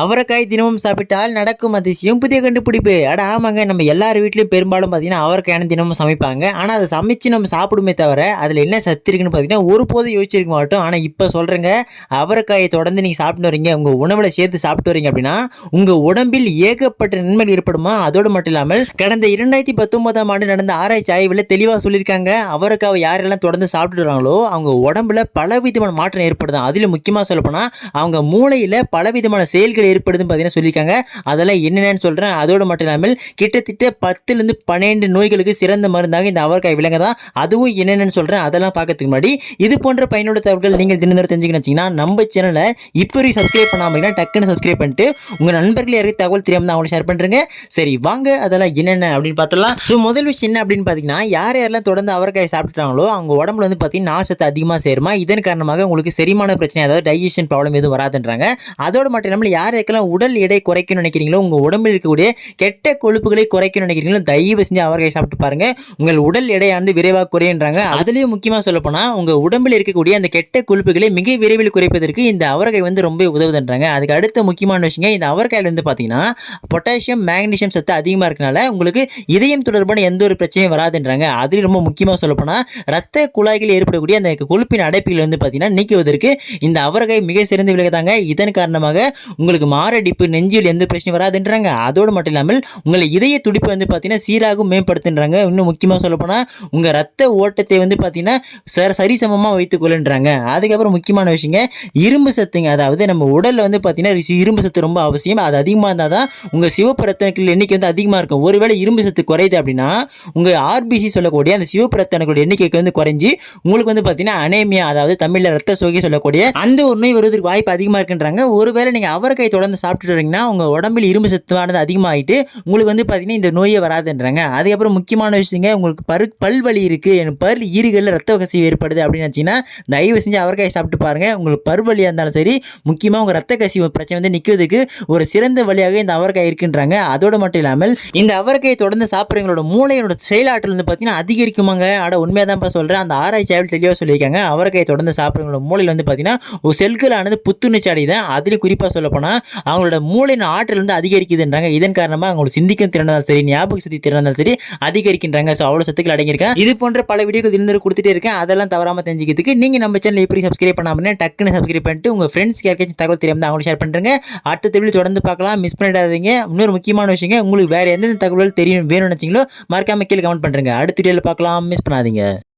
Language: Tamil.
அவரைக்காய் தினமும் சாப்பிட்டால் நடக்கும் அதிசயம். புதிய கண்டுபிடிப்பு. அட ஆமாங்க. நம்ம எல்லார் வீட்லேயும் பெரும்பாலும் பார்த்தீங்கன்னா அவரைக்காயான தினமும் சமைப்பாங்க. ஆனால் அதை சமைச்சு நம்ம சாப்பிடுமே தவிர அதில் என்ன சத்து இருக்குன்னு பார்த்தீங்கன்னா ஒருபோதும் யோசிச்சிருக்க மாட்டோம். ஆனால் இப்போ சொல்கிறேங்க அவரைக்காயை தொடர்ந்து நீங்கள் சாப்பிட்டு வரீங்க. உங்கள் உணவில் சேர்த்து சாப்பிட்டு வரீங்க அப்படின்னா உங்கள் உடம்பில் ஏகப்பட்ட நன்மைகள் ஏற்படுமா? அதோடு மட்டும் இல்லாமல் கடந்த இரண்டாயிரத்தி பத்தொன்பதாம் ஆண்டு நடந்த ஆராய்ச்சி ஆய்வில் தெளிவாக சொல்லியிருக்காங்க அவரைக்காவை யாரெல்லாம் தொடர்ந்து சாப்பிட்டு வராங்களோ அவங்க உடம்புல பலவிதமான மாற்றம் ஏற்படுதான் அதில் முக்கியமாக சொல்லப்போனால் அவங்க மூளையில் பலவிதமான செயல்கள் ஏற்படுதுன்னு பார்த்தீங்கன்னா சொல்லியிருக்காங்க. அதெல்லாம் என்னென்னு சொல்கிறேன் அதோடு மட்டும் இல்லாமல் கிட்டத்தட்ட பத்துலேருந்து பன்னெண்டு நோய்களுக்கு சிறந்த மருந்தாக இந்த அவரைக்காய் விலங்க தான். அதுவும் என்னென்னு சொல்கிறேன் அதெல்லாம் பார்க்கறதுக்கு முன்னாடி இது போன்ற பயனுள்ள தகவல்கள் நீங்கள் தினந்தோறும் தெரிஞ்சுக்கணும் வச்சிங்கன்னா நம்ம சேனலை இப்போ சப்ஸ்கிரைப் பண்ணாமல் டக்குன்னு சப்ஸ்கிரைப் பண்ணிட்டு உங்கள் நண்பர்கள் யாருக்கு தகவல் தெரியாமல் அவங்களை ஷேர் பண்ணுறேங்க சரி வாங்க. அதெல்லாம் என்னென்ன அப்படின்னு பார்த்தலாம் ஸோ முதல் விஷயம் என்ன அப்படின்னு பார்த்தீங்கன்னா யார் யாரெல்லாம் தொடர்ந்து அவரைக்காய் சாப்பிட்டுட்டாங்களோ அவங்க உடம்புல வந்து பார்த்தீங்கன்னா நாசத்தை அதிகமாக சேருமா? இதன் காரணமாக உங்களுக்கு செரிமான பிரச்சனை அதாவது டைஜஷன் ப்ராப்ளம் எதுவும் வராதுன்றாங்க. அதோடு மட்டும் இல்லாமல் யார் யாருக்கெல்லாம் உடல் எடை குறைக்கணும்னு நினைக்கிறீங்களோ உங்கள் உடம்பில் இருக்கக்கூடிய கெட்ட கொழுப்புகளை குறைக்கணும்னு நினைக்கிறீங்களோ தயவு செஞ்சு அவரைக்காய் சாப்பிட்டு பாருங்கள் உங்கள் உடல் எடையானது விரைவாக குறையன்றாங்க அதுலேயும் முக்கியமாக சொல்லப்போனால் உங்கள் உடம்பில் இருக்கக்கூடிய அந்த கெட்ட கொழுப்புகளை மிக விரைவில் குறைப்பதற்கு இந்த அவரைக்காய் வந்து ரொம்ப உதவுதுன்றாங்க. அதுக்கு அடுத்த முக்கியமான விஷயங்க இந்த அவரைக்காயில் வந்து பார்த்தீங்கன்னா பொட்டாசியம் மேக்னீசியம் சத்து அதிகமாக இருக்கனால உங்களுக்கு இதயம் தொடர்பான எந்த ஒரு பிரச்சனையும் வராதுன்றாங்க. அதுலேயும் ரொம்ப முக்கியமாக சொல்லப்போனால் ரத்த குழாய்களில் ஏற்படக்கூடிய அந்த கொழுப்பின் அடைப்புகள் வந்து பார்த்தீங்கன்னா நீக்குவதற்கு இந்த அவரைக்காய் மிக சிறந்த விலகுதாங்க இதன் காரணமாக உங்களுக்கு மாரடைப்பு நெஞ்சில் எந்த பிரச்சனையும் வராதுன்றாங்க. அதோடு மட்டும் இல்லாமல் உங்களை இதய துடிப்பு வந்து பார்த்தீங்கன்னா சீராகவும் மேம்படுத்துன்றாங்க. இன்னும் முக்கியமாக சொல்லப்போனால் உங்கள் ரத்த ஓட்டத்தை வந்து பார்த்தீங்கன்னா ச சரிசமமாக வைத்துக்கொள்ளுன்றாங்க. அதுக்கப்புறம் முக்கியமான விஷயங்க இரும்பு சத்துங்க. அதாவது நம்ம உடலில் வந்து பார்த்தீங்கன்னா இரும்பு சத்து ரொம்ப அவசியம். அது அதிகமாக இருந்தால் தான் உங்கள் சிவப்பு ரத்தங்கள் எண்ணிக்கை வந்து அதிகமாக இருக்கும். ஒருவேளை இரும்பு சத்து குறையுது அப்படின்னா உங்கள் ஆர்பிசி சொல்லக்கூடிய அந்த சிவப்பு ரத்த எண்ணிக்கைக்கு வந்து குறைஞ்சி உங்களுக்கு வந்து பார்த்தீங்கன்னா அனேமியா அதாவது தமிழில் ரத்த சோகை சொல்லக்கூடிய அந்த ஒரு நோய் வருவதற்கு வாய்ப்பு அதிகமாக இருக்குன்றாங்க. ஒருவேளை நீங்கள் அவரைக்காய் தொடர்ந்து சாப்பிட்டுட்டு வரீங்கன்னா உங்கள் உடம்பில் இரும்பு சத்துவானது அதிகமாகிட்டு உங்களுக்கு வந்து பார்த்தீங்கன்னா இந்த நோயே வராதுன்றாங்க. அதுக்கப்புறம் முக்கியமான விஷயங்க உங்களுக்கு பரு பல் வலி இருக்குது பல் ஈறுகளில் ரத்த கசிவு ஏற்படுது அப்படின்னு நினச்சிங்கன்னா தயவு செஞ்சு அவரைக்காய் சாப்பிட்டு பாருங்கள் உங்களுக்கு பருவலியாக இருந்தாலும் சரி முக்கியமாக உங்கள் ரத்த கசிவு பிரச்சனை வந்து நிற்கிறதுக்கு ஒரு சிறந்த வழியாக இந்த அவரைக்காய் இருக்குன்றாங்க. அதோடு மட்டும் இல்லாமல் இந்த அவரைக்காயை தொடர்ந்து சாப்பிட்றவங்களோட மூளையோட செயலாற்றல் வந்து பார்த்தீங்கன்னா அதிகரிக்குமாங்க. ஆட உண்மையாக தான்ப்பா சொல்கிறேன் அந்த ஆராய்ச்சி ஆய்வில் தெளிவாக சொல்லியிருக்காங்க. அவரைக்காயை தொடர்ந்து சாப்பிட்றவங்களோட மூளையில் வந்து பார்த்தீங்கன்னா ஒரு செல்களானது புத்துணர்ச்சி அடையுது. அதுலேயும் குறிப்பாக சொல்லப்போனால் அவங்களோட மூளையின் ஆற்றல் வந்து அதிகரிக்குதுன்றாங்க. இதன் காரணமாக அவங்களோட சிந்திக்கும் திறனாலும் சரி ஞாபக சக்தி திறனாலும் சரி அதிகரிக்கின்றாங்க. ஸோ அவ்வளோ சத்துக்கள் அடங்கியிருக்கேன் இது போன்ற பல வீடியோக்கு தினந்தோறும் கொடுத்துட்டே இருக்கேன். அதெல்லாம் தவறாமல் தெரிஞ்சுக்கிறதுக்கு நீங்கள் நம்ம சேனல் எப்படி சப்ஸ்கிரைப் பண்ணாமல் டக்குன்னு சப்ஸ்கிரைப் பண்ணிட்டு உங்கள் ஃப்ரெண்ட்ஸ் யாருக்காச்சும் தகவல் தெரியாமல் அவங்களும் ஷேர் பண்ணுறேங்க அடுத்த வீடியோ தொடர்ந்து பார்க்கலாம். மிஸ் பண்ணிடாதீங்க. இன்னொரு முக்கியமான விஷயங்க உங்களுக்கு வேறு எந்தெந்த தகவல் தெரியும் வேணும்னு நினச்சிங்களோ மறக்காம கீழே கமெண்ட் பண்ணுறேங்க அடுத்த வீடியோவில் பார்க்கலாம். மிஸ் பண்ணாதீங்க.